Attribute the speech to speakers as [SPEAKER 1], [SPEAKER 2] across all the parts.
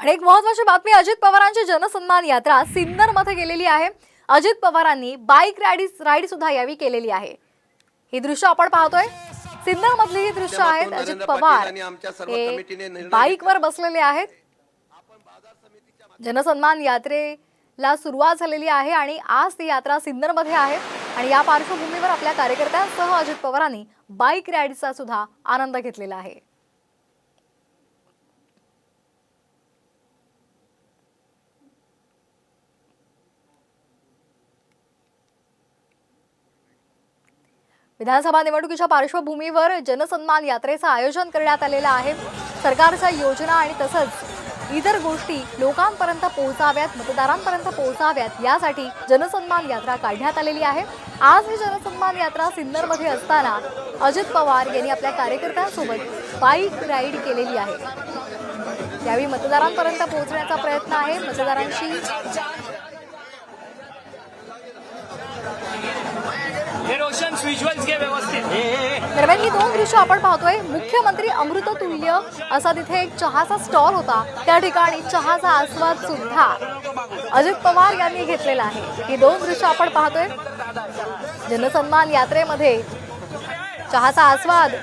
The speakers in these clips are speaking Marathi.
[SPEAKER 1] आणि एक महत्वाची बातमी अजित पवारांची जनसन्मान यात्रा सिन्नरमध्ये गेलेली आहे. अजित पवारांनी बाईक राईड राईड सुद्धा यावी केलेली आहे. ही दृश्य आपण पाहतोय. सिन्नर मधली ही दृश्य आहेत अजित पवार. हे बाईकवर बसलेले आहेत. जनसन्मान यात्रेला सुरुवात झालेली आहे आणि आज ती यात्रा सिन्नरमध्ये आहे. आणि या पार्श्वभूमीवर आपल्या कार्यकर्त्यांसह अजित पवारांनी बाईक राईडचा सुद्धा आनंद घेतलेला आहे. विधानसभा निवडणुकीच्या पार्श्वभूमीवर जनसन्मान यात्रेचं आयोजन करण्यात आलेलं आहे. सरकारच्या योजना आणि तसंच इतर गोष्टी लोकांपर्यंत पोहोचाव्यात मतदारांपर्यंत पोहोचाव्यात यासाठी जनसन्मान यात्रा काढण्यात आलेली आहे. आज ही जनसन्मान यात्रा सिन्नरमध्ये असताना अजित पवार यांनी आपल्या कार्यकर्त्यांसोबत बाईक राईड केलेली आहे. यावेळी मतदारांपर्यंत पोहोचण्याचा प्रयत्न आहे. मतदारांशी
[SPEAKER 2] रोशन विज्युअल्स घे व्यवस्थित.
[SPEAKER 1] दरम्यान ही दोन दृश्य आपण पाहतोय. मुख्यमंत्री अमृततुल्य असा तिथे एक चहाचा स्टॉल होता. त्या ठिकाणी चहाचा आस्वाद सुद्धा अजित पवार यांनी घेतलेला आहे. ही दोन दृश्य आपण पाहतोय. जनसन्मान यात्रेमध्ये चहाचा आस्वाद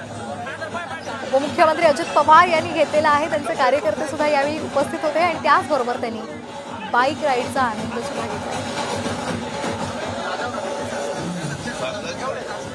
[SPEAKER 1] उपमुख्यमंत्री अजित पवार यांनी घेतलेला आहे. त्यांचे कार्यकर्ते सुद्धा यावेळी उपस्थित होते आणि त्याचबरोबर त्यांनी बाईक राईडचा आनंद सुद्धा घेतला. Yeah.